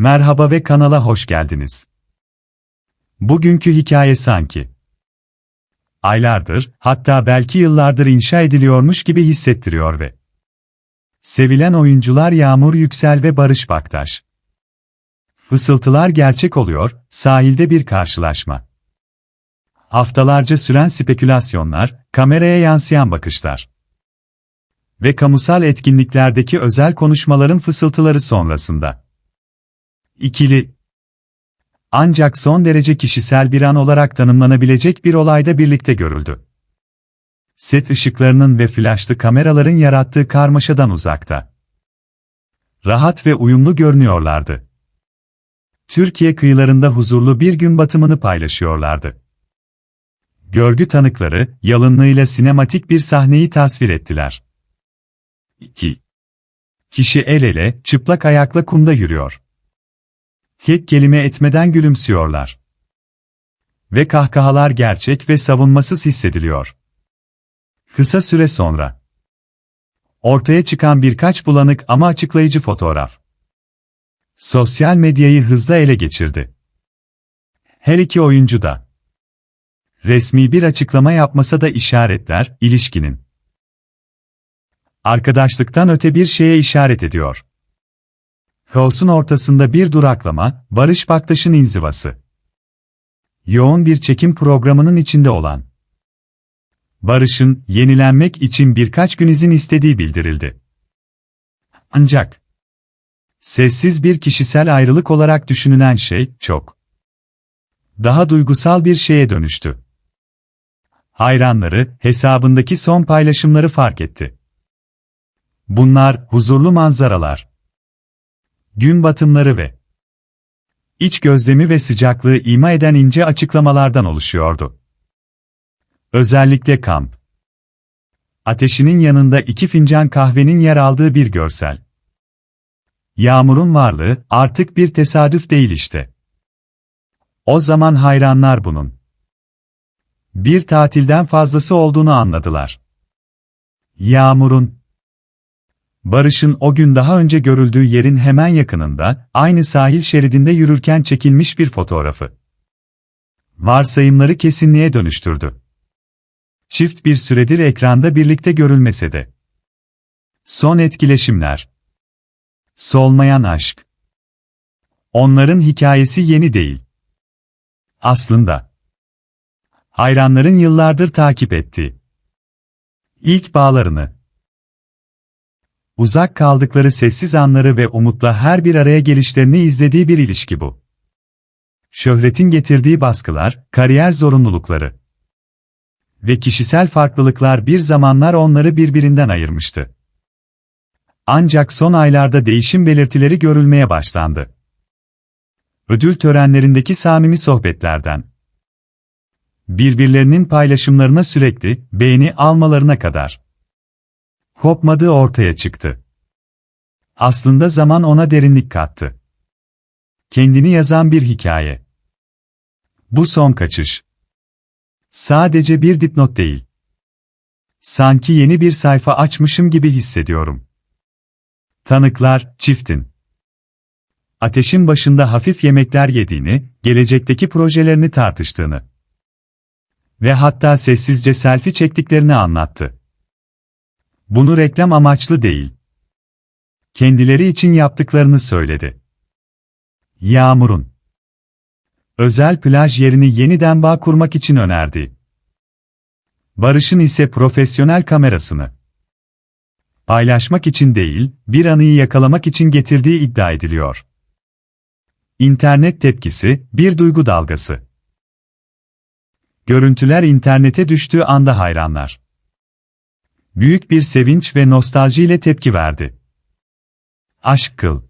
Merhaba ve kanala hoş geldiniz. Bugünkü hikaye sanki aylardır, hatta belki yıllardır inşa ediliyormuş gibi hissettiriyor ve sevilen oyuncular Yağmur Yüksel ve Barış Baktaş. Fısıltılar gerçek oluyor, sahilde bir karşılaşma. Haftalarca süren spekülasyonlar, kameraya yansıyan bakışlar ve kamusal etkinliklerdeki özel konuşmaların fısıltıları sonrasında. İkili ancak son derece kişisel bir an olarak tanımlanabilecek bir olayda birlikte görüldü. Set ışıklarının ve flaşlı kameraların yarattığı karmaşadan uzakta. Rahat ve uyumlu görünüyorlardı. Türkiye kıyılarında huzurlu bir gün batımını paylaşıyorlardı. Görgü tanıkları, yalınlığıyla sinematik bir sahneyi tasvir ettiler. 2. Kişi el ele, çıplak ayakla kumda yürüyor. Tek kelime etmeden gülümsüyorlar. Ve kahkahalar gerçek ve savunmasız hissediliyor. Kısa süre sonra. Ortaya çıkan birkaç bulanık ama açıklayıcı fotoğraf. Sosyal medyayı hızla ele geçirdi. Her iki oyuncu da. Resmi bir açıklama yapmasa da işaretler, ilişkinin. Arkadaşlıktan öte bir şeye işaret ediyor. Kaosun ortasında bir duraklama, Barış Baktaş'ın inzivası. Yoğun bir çekim programının içinde olan. Barış'ın, yenilenmek için birkaç gün izin istediği bildirildi. Ancak, sessiz bir kişisel ayrılık olarak düşünülen şey, çok daha duygusal bir şeye dönüştü. Hayranları, hesabındaki son paylaşımları fark etti. Bunlar, huzurlu manzaralar gün batımları ve iç gözlemi ve sıcaklığı ima eden ince açıklamalardan oluşuyordu. Özellikle kamp. Ateşinin yanında iki fincan kahvenin yer aldığı bir görsel. Yağmurun varlığı artık bir tesadüf değil işte. O zaman hayranlar bunun bir tatilden fazlası olduğunu anladılar. Yağmurun Barış'ın o gün daha önce görüldüğü yerin hemen yakınında, aynı sahil şeridinde yürürken çekilmiş bir fotoğrafı. Varsayımları kesinliğe dönüştürdü. Çift bir süredir ekranda birlikte görülmese de. Son etkileşimler. Solmayan aşk. Onların hikayesi yeni değil. Aslında. Hayranların yıllardır takip ettiği. İlk bağlarını uzak kaldıkları sessiz anları ve umutla her bir araya gelişlerini izlediği bir ilişki bu. Şöhretin getirdiği baskılar, kariyer zorunlulukları ve kişisel farklılıklar bir zamanlar onları birbirinden ayırmıştı. Ancak son aylarda değişim belirtileri görülmeye başlandı. Ödül törenlerindeki samimi sohbetlerden, birbirlerinin paylaşımlarına sürekli beğeni almalarına kadar kopmadığı ortaya çıktı. Aslında zaman ona derinlik kattı. Kendini yazan bir hikaye. Bu son kaçış. Sadece bir dipnot değil. Sanki yeni bir sayfa açmışım gibi hissediyorum. Tanıklar, çiftin. Ateşin başında hafif yemekler yediğini, gelecekteki projelerini tartıştığını ve hatta sessizce selfie çektiklerini anlattı. Bunu reklam amaçlı değil. Kendileri için yaptıklarını söyledi. Yağmur'un özel plaj yerini yeniden bağ kurmak için önerdi. Barış'ın ise profesyonel kamerasını paylaşmak için değil, bir anıyı yakalamak için getirdiği iddia ediliyor. İnternet tepkisi, bir duygu dalgası. Görüntüler internete düştüğü anda hayranlar büyük bir sevinç ve nostaljiyle tepki verdi. Aşk kıl.